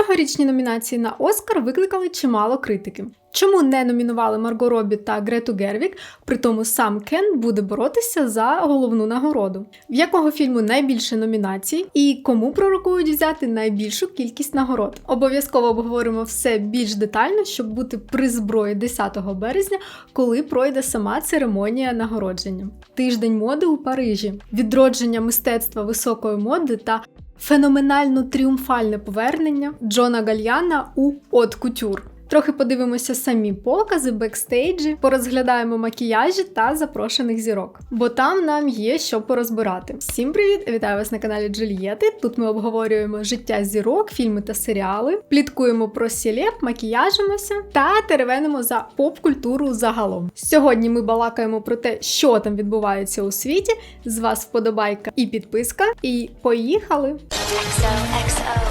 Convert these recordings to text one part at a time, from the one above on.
Цьогорічні номінації на Оскар викликали чимало критики. Чому не номінували Марго Робі та Грету Гервік, при тому сам Кен буде боротися за головну нагороду? В якого фільму найбільше номінацій і кому пророкують взяти найбільшу кількість нагород? Обов'язково обговоримо все більш детально, щоб бути при зброї 10 березня, коли пройде сама церемонія нагородження. Тиждень моди у Парижі, відродження мистецтва високої моди та феноменально тріумфальне повернення Джона Гальяна у От Кутюр. Трохи подивимося самі покази, бекстейджі, порозглядаємо макіяжі та запрошених зірок, бо там нам є що порозбирати. Всім привіт! Вітаю вас на каналі Джульєти. Тут ми обговорюємо життя зірок, фільми та серіали, пліткуємо про селеб, макіяжимося та теревенимо за поп-культуру загалом. Сьогодні ми балакаємо про те, що там відбувається у світі. З вас вподобайка і підписка. І поїхали! Gossip Girl.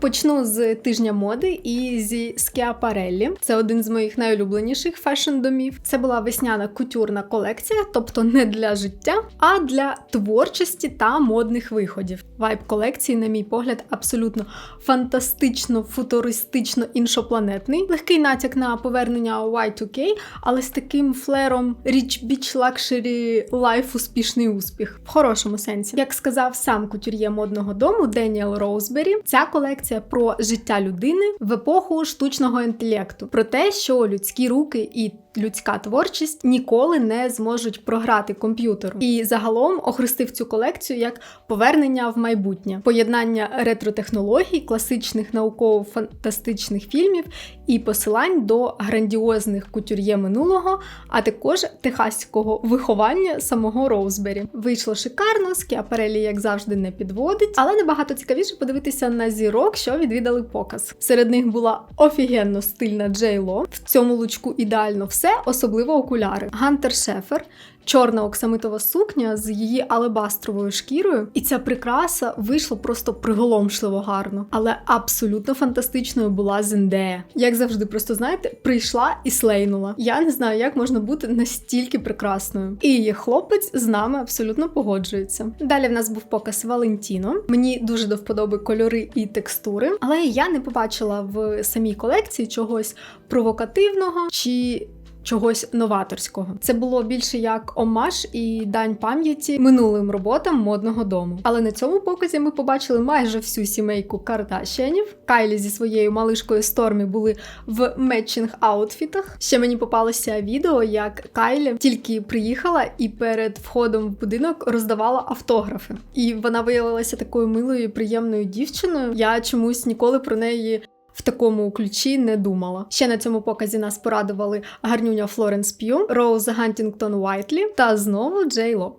Почну з тижня моди і зі Скіапареллі. Це один з моїх найулюбленіших фешн-домів. Це була весняна кутюрна колекція, тобто не для життя, а для творчості та модних виходів. Вайб колекції, на мій погляд, абсолютно фантастично, футуристично іншопланетний. Легкий натяк на повернення у Y2K, але з таким флером Rich Beach Luxury Life успішний успіх в хорошому сенсі. Як сказав сам кутюр'є модного дому Деніел Роузбері, ця колекція про життя людини в епоху штучного інтелекту, про те, що людські руки і людська творчість ніколи не зможуть програти комп'ютеру. І загалом охрестив цю колекцію як повернення в майбутнє, поєднання ретротехнологій, класичних науково-фантастичних фільмів і посилань до грандіозних кутюр'є минулого, а також техаського виховання самого Роузбері. Вийшло шикарно, Скіапарелі, як завжди, не підводить, але набагато цікавіше подивитися на зірок, що відвідали показ. Серед них була офігенно стильна Джей Ло. В цьому лучку ідеально все, особливо окуляри. Гантер Шефер. Чорна оксамитова сукня з її алебастровою шкірою, і ця прикраса вийшла просто приголомшливо гарно, але абсолютно фантастичною була Зендея. Як завжди, просто знаєте, прийшла і слейнула. Я не знаю, як можна бути настільки прекрасною. І її хлопець з нами абсолютно погоджується. Далі в нас був показ Валентіно. Мені дуже до вподоби кольори і текстури, але я не побачила в самій колекції чогось провокативного чи чогось новаторського. Це було більше як омаж і дань пам'яті минулим роботам модного дому. Але на цьому показі ми побачили майже всю сімейку Кардашянів. Кайлі зі своєю малишкою Стормі були в метчинг аутфітах. Ще мені попалося відео, як Кайлі тільки приїхала і перед входом в будинок роздавала автографи. І вона виявилася такою милою і приємною дівчиною. Я чомусь ніколи про неї в такому ключі не думала. Ще на цьому показі нас порадували гарнюня Флоренс П'ю, Роуз Гантінгтон Уайтлі та знову Джей Ло.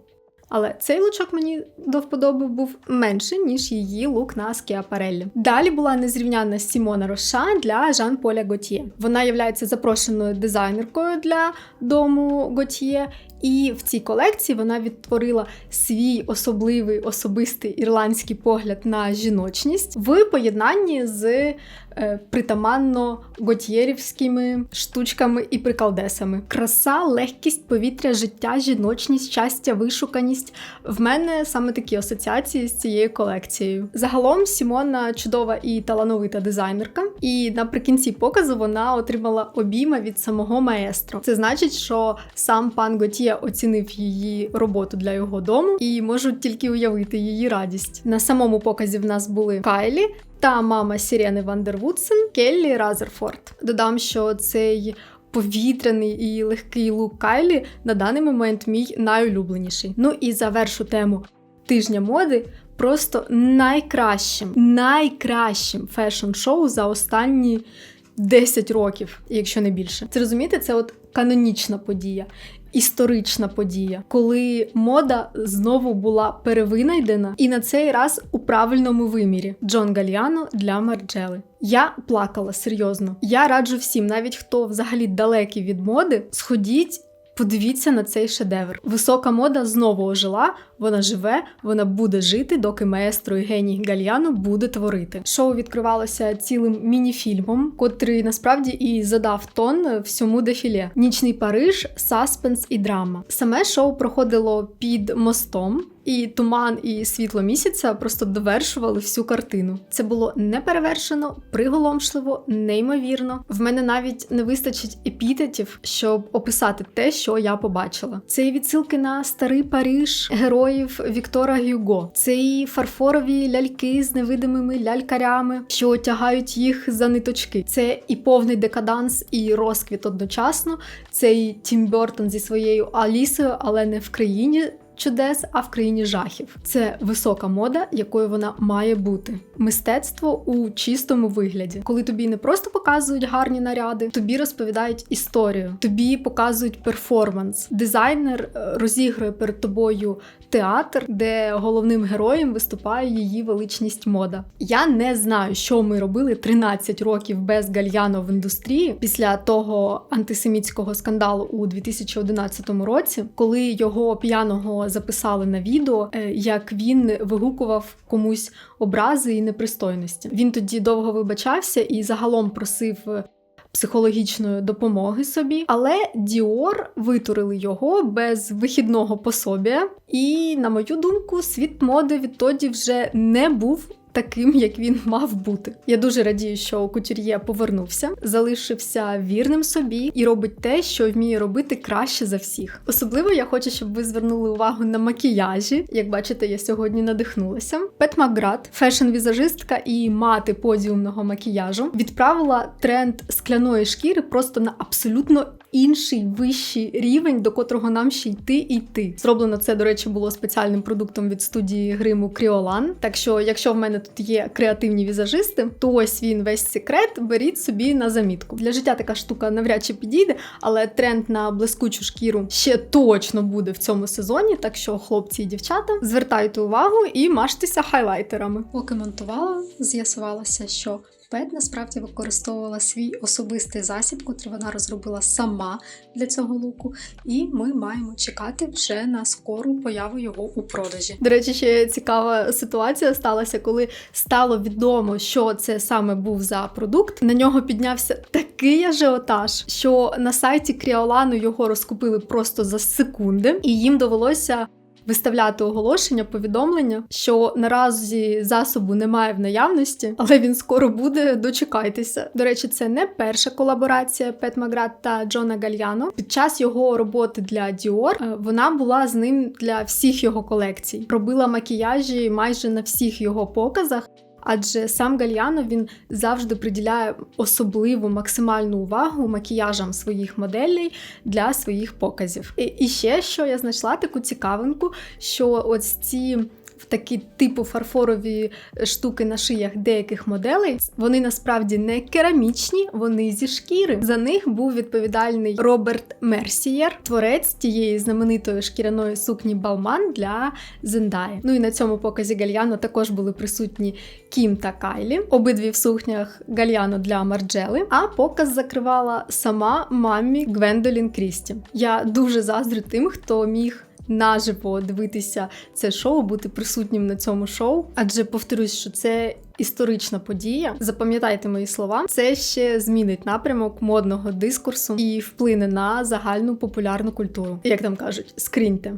Але цей лучок мені до вподоби був менший, ніж її лук на Скіапареллі. Далі була незрівнянна Сімона Роша для Жан Поля Готьє. Вона є запрошеною дизайнеркою для дому Готьє. І в цій колекції вона відтворила свій особливий особистий ірландський погляд на жіночність в поєднанні з притаманно готьєрівськими штучками і прикалдесами. Краса, легкість повітря, життя, жіночність, щастя, вишуканість. В мене саме такі асоціації з цією колекцією. Загалом Сімона чудова і талановита дизайнерка, і наприкінці показу вона отримала обійма від самого маестро. Це значить, що сам пан Готьє оцінив її роботу для його дому і можуть тільки уявити її радість. На самому показі в нас були Кайлі. Та мама Сірени Вандервудсен Келлі Разерфорд. Додам, що цей повітряний і легкий лук Кайлі на даний момент мій найулюбленіший. Ну і завершу тему тижня моди. Просто найкращим, найкращим фешн-шоу за останні 10 років, якщо не більше. Це розумієте, це от канонічна подія, історична подія, коли мода знову була перевинайдена, і на цей раз у правильному вимірі Джон Гальяно для Марджели. Я плакала серйозно. Я раджу всім, навіть хто взагалі далекий від моди, сходіть. Подивіться на цей шедевр. Висока мода знову ожила Вона живе, вона буде жити, доки маестро і геній Гальяно буде творити. Шоу відкривалося цілим міні-фільмом, котрий насправді і задав тон всьому дефіле. Нічний Париж, саспенс і драма. Саме шоу проходило під мостом. І туман і світло місяця просто довершували всю картину. Це було неперевершено, приголомшливо, неймовірно. В мене навіть не вистачить епітетів, щоб описати те, що я побачила. Це і відсилки на старий Париж героїв Віктора Гюго. Це і фарфорові ляльки з невидимими лялькарями, що тягають їх за ниточки. Це і повний декаданс, і розквіт одночасно. Це і Тім Бертон зі своєю Алісою, але не в країні чудес, а в країні жахів. Це висока мода, якою вона має бути. Мистецтво у чистому вигляді, коли тобі не просто показують гарні наряди, тобі розповідають історію, тобі показують перформанс. Дизайнер е, розігрує перед тобою театр, де головним героєм виступає її величність мода. Я не знаю, що ми робили 13 років без гальяно в індустрії після того антисемітського скандалу у 2011 році, коли його п'яного записали на відео, е, як він вигукував комусь образи і непристойності. Він тоді довго вибачався і загалом просив. е, Психологічної допомоги собі, але Діор витурили його без вихідного пособія. І, на мою думку, світ моди відтоді вже не був таким, як він мав бути. Я дуже радію, що кутюр'є повернувся, залишився вірним собі і робить те, що вміє робити краще за всіх. Особливо я хочу, щоб ви звернули увагу на макіяжі. Як бачите, я сьогодні надихнулася. Пет Макград, фешн-візажистка і мати подіумного макіяжу, відправила тренд скляної шкіри просто на абсолютно інший вищий рівень, до котрого нам ще йти і йти. Зроблено це, до речі, було спеціальним продуктом від студії гриму Кріолан. Так що, якщо в мене тут є креативні візажисти, то ось він весь секрет. Беріть собі на замітку. Для життя така штука навряд чи підійде, але тренд на блискучу шкіру ще точно буде в цьому сезоні. Так що, хлопці і дівчата, звертайте увагу і мажтеся хайлайтерами. Поки монтувала, з'ясувалося, що Пет насправді використовувала свій особистий засіб, котрий вона розробила сама для цього луку, і ми маємо чекати вже на скору появу його у продажі. До речі, ще цікава ситуація сталася, коли стало відомо, що це саме був за продукт. На нього піднявся такий ажіотаж, що на сайті Кріолану його розкупили просто за секунди, і їм довелося. Виставляти оголошення, повідомлення, що наразі засобу немає в наявності, але він скоро буде. Дочекайтеся. До речі, це не перша колаборація Пет Маград та Джона Гальяно. Під час його роботи для Dior е, вона була з ним для всіх його колекцій. Робила макіяжі майже на всіх його показах. Адже сам Гальяно він завжди приділяє особливу максимальну увагу макіяжам своїх моделей для своїх показів. І, і ще що я знайшла таку цікавинку, що ось ці. Такі типу фарфорові штуки на шиях деяких моделей вони насправді не керамічні, вони зі шкіри. За них був відповідальний Роберт Мерсієр, творець тієї знаменитої шкіряної сукні Балман для Зендаї. Ну і на цьому показі Гальяно також були присутні Кім та Кайлі, обидві в сукнях Гальяно для Марджели. А показ закривала сама мамі Гвендолін Крісті. Я дуже заздрю тим, хто міг. Наживо дивитися це шоу, бути присутнім на цьому шоу, адже повторюсь, що це історична подія. Запам'ятайте мої слова, це ще змінить напрямок модного дискурсу і вплине на загальну популярну культуру. Як там кажуть, скриньте.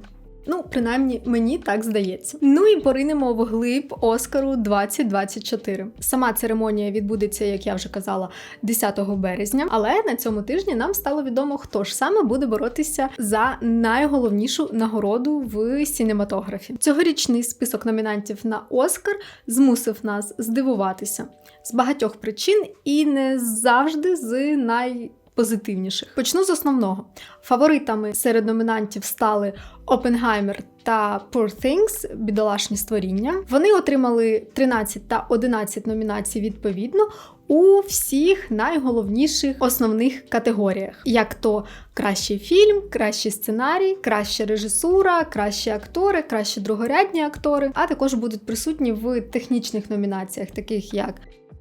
Ну, принаймні, мені так здається. Ну і поринемо в глиб Оскару 2024. Сама церемонія відбудеться, як я вже казала, 10 березня. Але на цьому тижні нам стало відомо, хто ж саме буде боротися за найголовнішу нагороду в сінематографі. Цьогорічний список номінантів на Оскар змусив нас здивуватися з багатьох причин і не завжди з най позитивніших. Почну з основного. Фаворитами серед номінантів стали Опенгаймер та Poor Things бідолашні створіння. Вони отримали 13 та 11 номінацій відповідно у всіх найголовніших основних категоріях: як то кращий фільм, кращий сценарій, краща режисура, кращі актори, кращі другорядні актори, а також будуть присутні в технічних номінаціях, таких як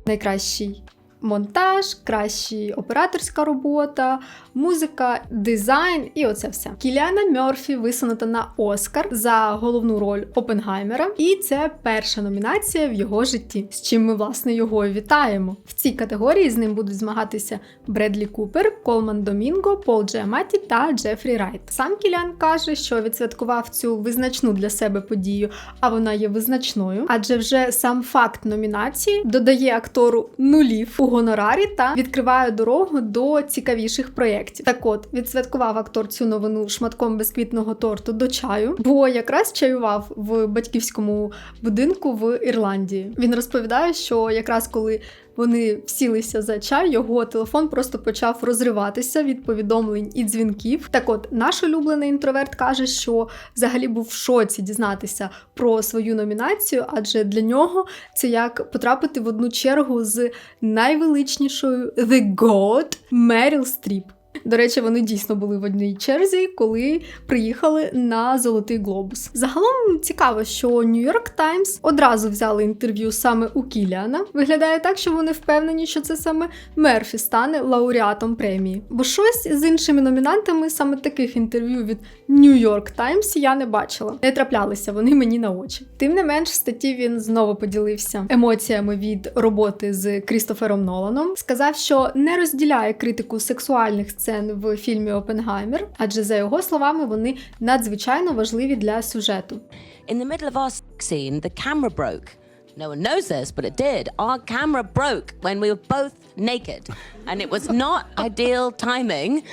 найкращий монтаж, краща операторська робота, музика, дизайн і оце все. Кіліана Мьорфі висунута на Оскар за головну роль Опенгаймера, і це перша номінація в його житті, з чим ми власне його вітаємо. В цій категорії з ним будуть змагатися Бредлі Купер, Колман Домінго, Пол Джеаматі та Джефрі Райт. Сам Кіліан каже, що відсвяткував цю визначну для себе подію, а вона є визначною, адже вже сам факт номінації додає актору нулів у гонорарі та відкриває дорогу до цікавіших проєктів. Так от відсвяткував актор цю новину шматком безквітного торту до чаю, бо якраз чаював в батьківському будинку в Ірландії. Він розповідає, що якраз коли вони сілися за чай, його телефон просто почав розриватися від повідомлень і дзвінків. Так от, наш улюблений інтроверт каже, що взагалі був в шоці дізнатися про свою номінацію, адже для нього це як потрапити в одну чергу з найвеличнішою The God Меріл Стріп. До речі, вони дійсно були в одній черзі, коли приїхали на Золотий Глобус. Загалом цікаво, що York Times одразу взяли інтерв'ю саме у Кіліана. Виглядає так, що вони впевнені, що це саме Мерфі стане лауреатом премії. Бо щось з іншими номінантами саме таких інтерв'ю від York Times я не бачила. Не траплялися вони мені на очі. Тим не менш, в статті він знову поділився емоціями від роботи з Крістофером Ноланом. Сказав, що не розділяє критику сексуальних сцен в фільмі Опенгаймер, адже за його словами вони надзвичайно важливі для сюжету. In the middle of our scene, the camera broke. No one knows this, but it did. Our camera broke when we were both naked. And it was not ideal timing.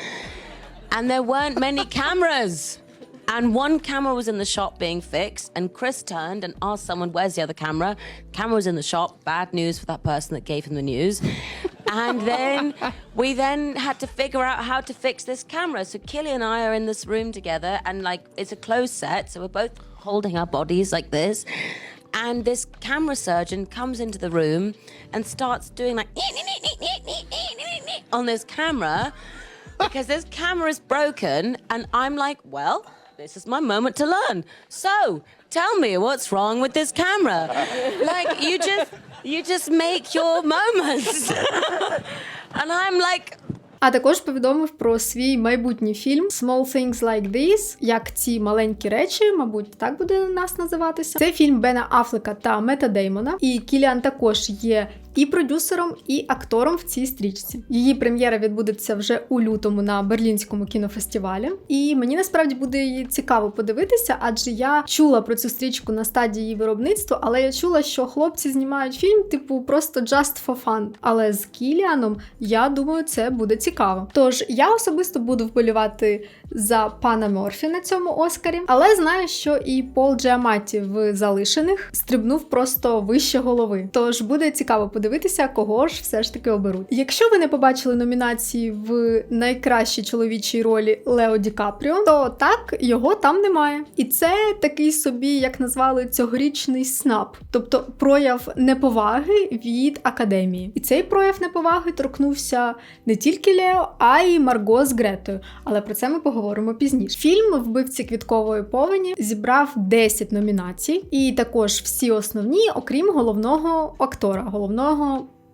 And there weren't many cameras. And one camera was in the shop being fixed. And Chris turned and asked someone, Where's the other camera? Camera was in the shop. Bad news for that person that gave him the news. and then we then had to figure out how to fix this camera. So Killy and I are in this room together, and like it's a closed set, so we're both holding our bodies like this. And this camera surgeon comes into the room and starts doing like on this camera because this camera is broken, and I'm like, well, this is my moment to learn. So tell me what's wrong with this camera. like you just you just make your moments. and I'm like, А також повідомив про свій майбутній фільм Small Things Like This, як ці маленькі речі, мабуть, так буде нас називатися. Це фільм Бена Афлека та Мета Деймона. І Кіліан також є і продюсером, і актором в цій стрічці. Її прем'єра відбудеться вже у лютому на Берлінському кінофестивалі. І мені насправді буде її цікаво подивитися, адже я чула про цю стрічку на стадії її виробництва, але я чула, що хлопці знімають фільм, типу, просто just for fun. Але з Кіліаном я думаю, це буде цікаво. Тож я особисто буду вболівати за пана Морфі на цьому Оскарі, але знаю, що і Пол Джеаматі в залишених стрибнув просто вище голови. Тож буде цікаво подивитися, кого ж все ж таки оберуть. Якщо ви не побачили номінації в найкращій чоловічій ролі Лео Ді Капріо, то так його там немає. І це такий собі, як назвали цьогорічний снап, тобто прояв неповаги від академії. І цей прояв неповаги торкнувся не тільки Лео, а й Марго з Гретою. Але про це ми поговоримо пізніше. Фільм Вбивці квіткової повені зібрав 10 номінацій, і також всі основні, окрім головного актора, головного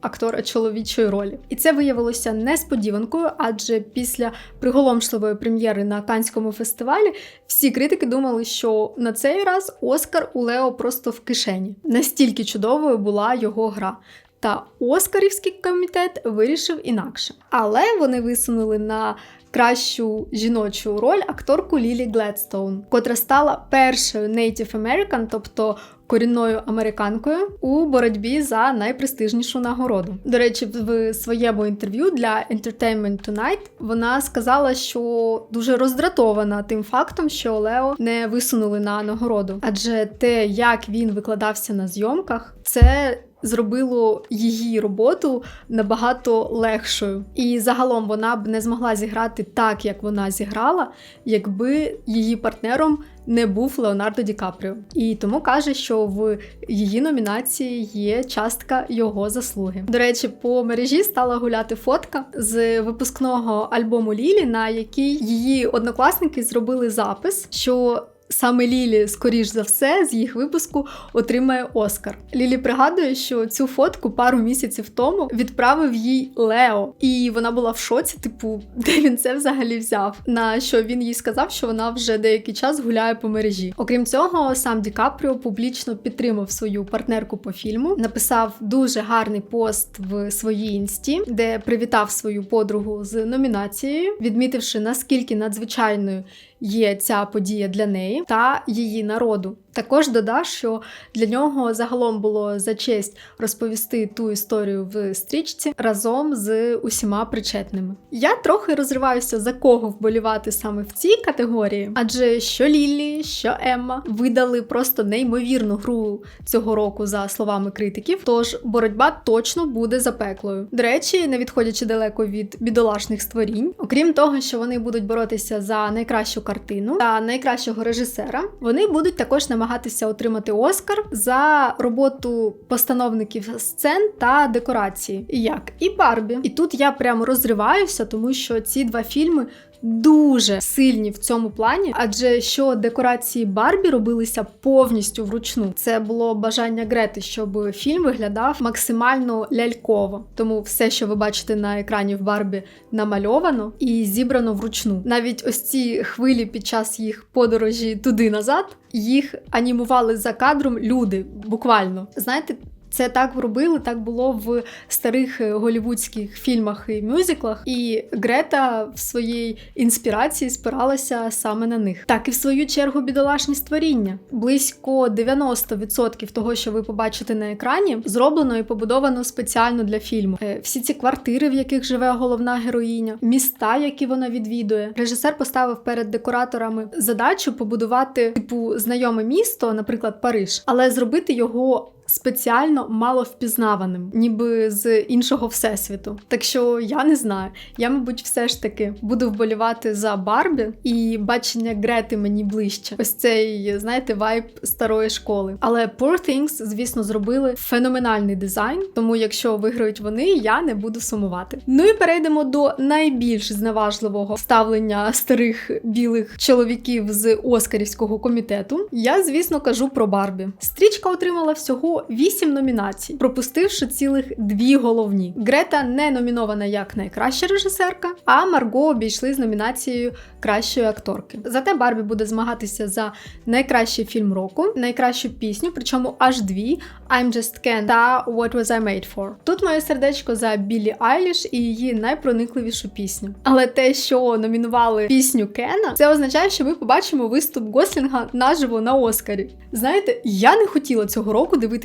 актора чоловічої ролі. І це виявилося несподіванкою, адже після приголомшливої прем'єри на Канському фестивалі всі критики думали, що на цей раз Оскар у Лео просто в кишені. Настільки чудовою була його гра. Та Оскарівський комітет вирішив інакше. Але вони висунули на кращу жіночу роль акторку Лілі Гледстоун, котра стала першою Native American, тобто корінною американкою у боротьбі за найпрестижнішу нагороду. До речі, в своєму інтерв'ю для Entertainment Tonight вона сказала, що дуже роздратована тим фактом, що Лео не висунули на нагороду, адже те, як він викладався на зйомках, це зробило її роботу набагато легшою. І загалом вона б не змогла зіграти так, як вона зіграла, якби її партнером не був Леонардо Ді Капріо. І тому каже, що в її номінації є частка його заслуги. До речі, по мережі стала гуляти фотка з випускного альбому Лілі, на якій її однокласники зробили запис, що саме Лілі, скоріш за все, з їх випуску отримає Оскар. Лілі пригадує, що цю фотку пару місяців тому відправив їй Лео, і вона була в шоці, типу, де він це взагалі взяв. На що він їй сказав, що вона вже деякий час гуляє по мережі. Окрім цього, сам Ді Капріо публічно підтримав свою партнерку по фільму, написав дуже гарний пост в своїй інсті, де привітав свою подругу з номінацією, відмітивши наскільки надзвичайною є ця подія для неї та її народу. Також додав, що для нього загалом було за честь розповісти ту історію в стрічці разом з усіма причетними. Я трохи розриваюся за кого вболівати саме в цій категорії, адже що Лілі, що Емма видали просто неймовірну гру цього року за словами критиків. Тож боротьба точно буде запеклою. До речі, не відходячи далеко від бідолашних створінь, окрім того, що вони будуть боротися за найкращу картину та найкращого режисера, вони будуть також намагатися отримати Оскар за роботу постановників сцен та декорації, як і Барбі. І тут я прямо розриваюся, тому що ці два фільми. Дуже сильні в цьому плані, адже що декорації Барбі робилися повністю вручну. Це було бажання Грети, щоб фільм виглядав максимально ляльково. Тому все, що ви бачите на екрані в Барбі, намальовано і зібрано вручну. Навіть ось ці хвилі під час їх подорожі туди назад їх анімували за кадром люди. Буквально знаєте. Це так робили, так було в старих е, голівудських фільмах і мюзиклах, і Грета в своїй інспірації спиралася саме на них. Так і в свою чергу бідолашні створіння. Близько 90% того, що ви побачите на екрані, зроблено і побудовано спеціально для фільму. Е, Всі ці квартири, в яких живе головна героїня, міста, які вона відвідує. Режисер поставив перед декораторами задачу побудувати типу знайоме місто, наприклад, Париж, але зробити його спеціально мало впізнаваним, ніби з іншого всесвіту. Так що я не знаю. Я, мабуть, все ж таки буду вболівати за Барбі і бачення Грети мені ближче. Ось цей, знаєте, вайб старої школи. Але Poor Things, звісно, зробили феноменальний дизайн. Тому, якщо виграють вони, я не буду сумувати. Ну і перейдемо до найбільш зневажливого ставлення старих білих чоловіків з Оскарівського комітету. Я, звісно, кажу про Барбі. Стрічка отримала всього 8 номінацій, пропустивши цілих дві головні. Грета не номінована як найкраща режисерка, а Марго обійшли з номінацією кращої акторки. Зате Барбі буде змагатися за найкращий фільм року, найкращу пісню, причому аж дві: I'm Just Ken та What Was I Made For. Тут моє сердечко за Біллі Айліш і її найпроникливішу пісню. Але те, що номінували пісню Кена, це означає, що ми побачимо виступ Гослінга наживо на Оскарі. Знаєте, я не хотіла цього року дивитися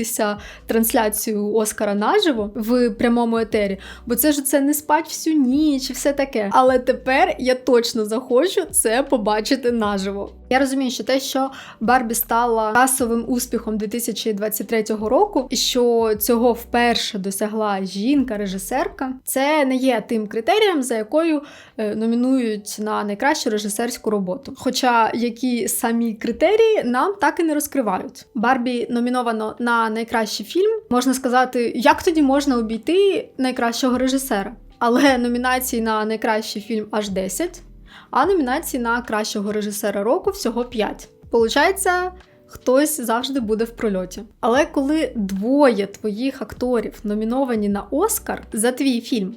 трансляцію Оскара наживо в прямому етері, бо це ж це не спать всю ніч і все таке. Але тепер я точно захочу це побачити наживо. Я розумію, що те, що Барбі стала касовим успіхом 2023 року, і що цього вперше досягла жінка-режисерка, це не є тим критерієм, за якою е, номінують на найкращу режисерську роботу. Хоча які самі критерії нам так і не розкривають. Барбі номіновано на найкращий фільм. Можна сказати, як тоді можна обійти найкращого режисера. Але номінацій на найкращий фільм аж 10 а номінацій на кращого режисера року всього 5. Получається, хтось завжди буде в прольоті. Але коли двоє твоїх акторів номіновані на Оскар за твій фільм.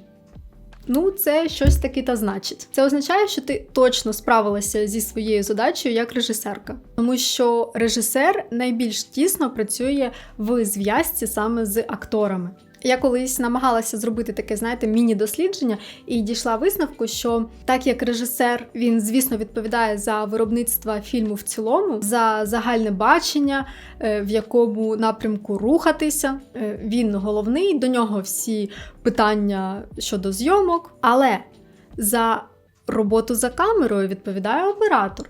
Ну, це щось таки та значить. Це означає, що ти точно справилася зі своєю задачею як режисерка, тому що режисер найбільш тісно працює в зв'язці саме з акторами. Я колись намагалася зробити таке, знаєте, міні-дослідження і дійшла висновку, що так як режисер він, звісно, відповідає за виробництво фільму в цілому, за загальне бачення, е, в якому напрямку рухатися. Е, Він головний, до нього всі питання щодо зйомок, але за роботу за камерою відповідає оператор.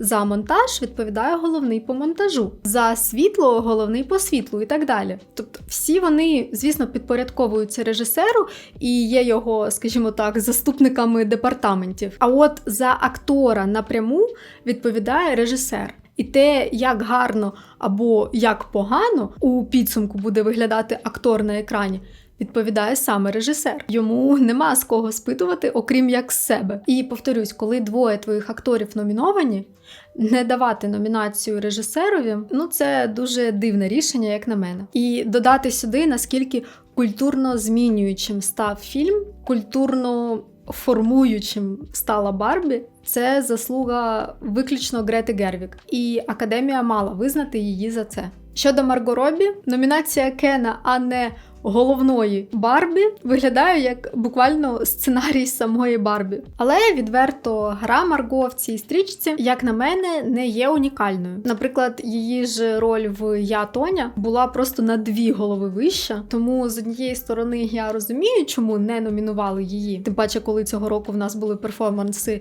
За монтаж відповідає головний по монтажу, за світло головний по світлу і так далі. Тобто, всі вони, звісно, підпорядковуються режисеру і є його, скажімо так, заступниками департаментів. А от за актора напряму відповідає режисер. І те, як гарно або як погано у підсумку буде виглядати актор на екрані, відповідає саме режисер. Йому нема з кого спитувати, окрім як з себе. І повторюсь, коли двоє твоїх акторів номіновані, не давати номінацію режисерові, ну це дуже дивне рішення, як на мене. І додати сюди, наскільки культурно змінюючим став фільм, культурно формуючим стала Барбі. Це заслуга виключно Грети Гервік, і академія мала визнати її за це. Щодо Марго Робі, номінація Кена, а не головної Барбі виглядає як буквально сценарій самої Барбі. Але відверто гра Марго в цій стрічці, як на мене, не є унікальною. Наприклад, її ж роль в Я Тоня була просто на дві голови вища. Тому з однієї сторони я розумію, чому не номінували її. Тим паче, коли цього року в нас були перформанси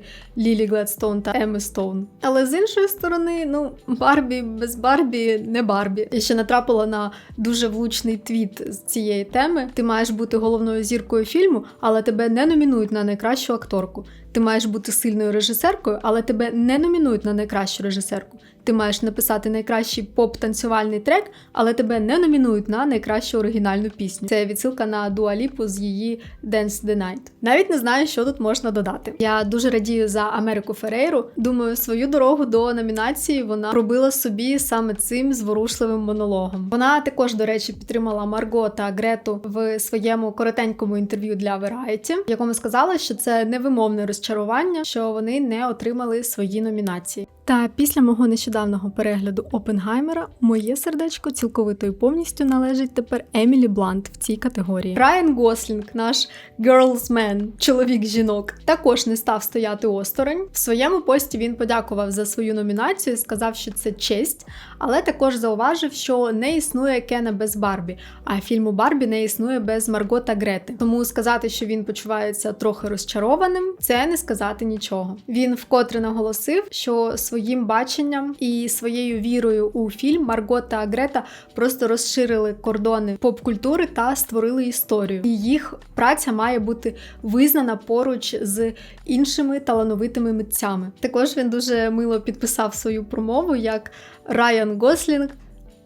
Гледстоун та Емми Стоун. Але з іншої сторони, ну Барбі без Барбі не Барбі. Я ще натрапила на дуже влучний твіт з цієї теми. Ти маєш бути головною зіркою фільму, але тебе не номінують на найкращу акторку. Ти маєш бути сильною режисеркою, але тебе не номінують на найкращу режисерку. Ти маєш написати найкращий поп-танцювальний трек, але тебе не номінують на найкращу оригінальну пісню. Це відсилка на Дуаліпу з її Dance the Night. Навіть не знаю, що тут можна додати. Я дуже радію за Америку Ферейру. Думаю, свою дорогу до номінації вона робила собі саме цим зворушливим монологом. Вона також, до речі, підтримала Марго та Грету в своєму коротенькому інтерв'ю для Variety, в якому сказала, що це невимовне розчарування, що вони не отримали свої номінації. Та після мого нещодавнього перегляду Опенгаймера моє сердечко цілковито і повністю належить тепер Емілі Блант в цій категорії. Райан Гослінг, наш girls man, чоловік жінок, також не став стояти осторонь. В своєму пості він подякував за свою номінацію, і сказав, що це честь, але також зауважив, що не існує Кена без Барбі, а фільму Барбі не існує без Марго та Грети. Тому сказати, що він почувається трохи розчарованим, це не сказати нічого. Він вкотре наголосив, що своїм баченням і своєю вірою у фільм Марго та Грета просто розширили кордони поп-культури та створили історію. І їх праця має бути визнана поруч з іншими талановитими митцями. Також він дуже мило підписав свою промову як Райан Гослінг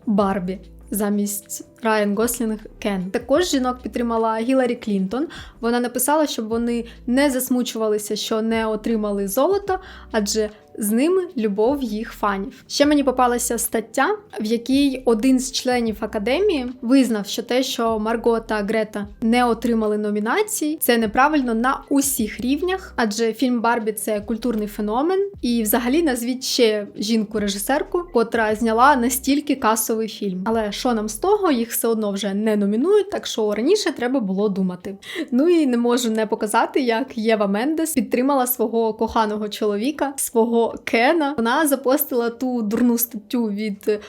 Барбі. Замість Райан Гослінг Кен. Також жінок підтримала Гіларі Клінтон. Вона написала, щоб вони не засмучувалися, що не отримали золото, адже з ними любов їх фанів. Ще мені попалася стаття, в якій один з членів академії визнав, що те, що Марго та Грета не отримали номінацій, це неправильно на усіх рівнях, адже фільм Барбі це культурний феномен. І взагалі назвіть ще жінку-режисерку, котра зняла настільки касовий фільм. Але що нам з того, їх все одно вже не номінують, так що раніше треба було думати. Ну і не можу не показати, як Єва Мендес підтримала свого коханого чоловіка, свого Кена. Вона запостила ту дурну статтю від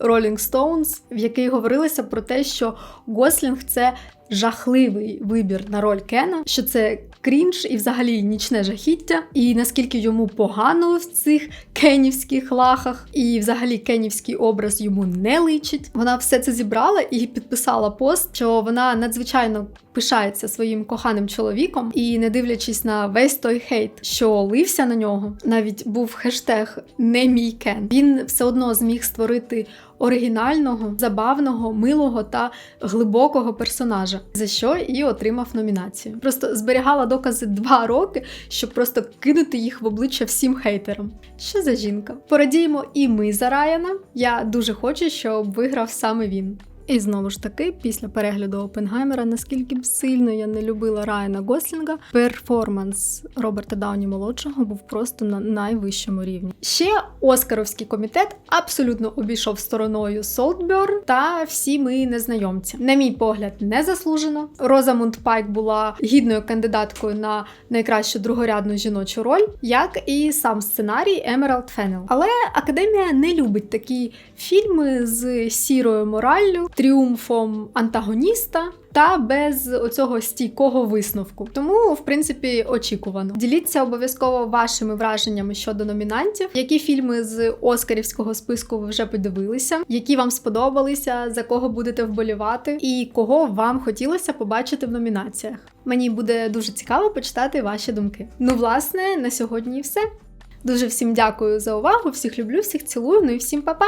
Rolling Stones, в якій говорилося про те, що Гослінг це жахливий вибір на роль Кена, що це крінж і взагалі нічне жахіття, і наскільки йому погано в цих кенівських лахах, і взагалі кенівський образ йому не личить. Вона все це зібрала і підписала пост, що вона надзвичайно пишається своїм коханим чоловіком, і не дивлячись на весь той хейт, що лився на нього, навіть був хештег не мій кен. Він все одно зміг створити оригінального, забавного, милого та глибокого персонажа, за що і отримав номінацію. Просто зберігала докази два роки, щоб просто кинути їх в обличчя всім хейтерам. Що за жінка? Порадіємо і ми за Райана. Я дуже хочу, щоб виграв саме він. І знову ж таки, після перегляду Опенгаймера, наскільки б сильно я не любила Райана Гослінга, перформанс Роберта Дауні молодшого був просто на найвищому рівні. Ще Оскаровський комітет абсолютно обійшов стороною Солтберн та всі ми незнайомці. На мій погляд, не заслужено. Розамунд Пайк була гідною кандидаткою на найкращу другорядну жіночу роль, як і сам сценарій Емералд Феннел. Але академія не любить такі фільми з сірою мораллю тріумфом антагоніста та без оцього стійкого висновку. Тому, в принципі, очікувано. Діліться обов'язково вашими враженнями щодо номінантів, які фільми з Оскарівського списку ви вже подивилися, які вам сподобалися, за кого будете вболівати, і кого вам хотілося побачити в номінаціях. Мені буде дуже цікаво почитати ваші думки. Ну, власне, на сьогодні все. Дуже всім дякую за увагу, всіх люблю, всіх цілую, ну і всім па-па!